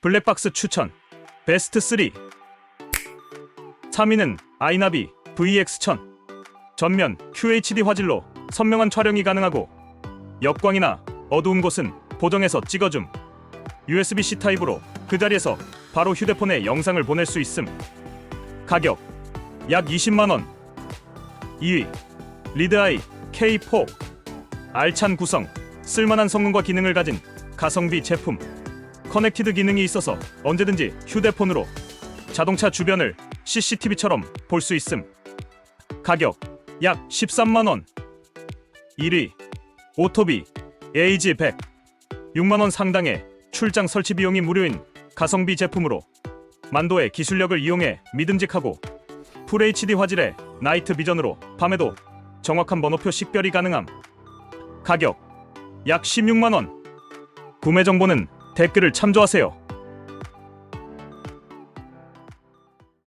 블랙박스 추천 베스트 3 3위는 아이나비 VX1000 전면 QHD 화질로 선명한 촬영이 가능하고 역광이나 어두운 곳은 보정해서 찍어줌. USB-C 타입으로 그 자리에서 바로 휴대폰에 영상을 보낼 수 있음. 가격 약 20만원. 2위 리드아이 K4 알찬 구성 쓸만한 성능과 기능을 가진 가성비 제품 커넥티드 기능이 있어서 언제든지 휴대폰으로 자동차 주변을 CCTV처럼 볼 수 있음. 가격 약 13만 원. 1위 오토비 에이지 100 6만 원 상당의 출장 설치 비용이 무료인 가성비 제품으로 만도의 기술력을 이용해 믿음직하고 FHD 화질의 나이트 비전으로 밤에도 정확한 번호표 식별이 가능함. 가격 약 16만 원. 구매 정보는 댓글을 참조하세요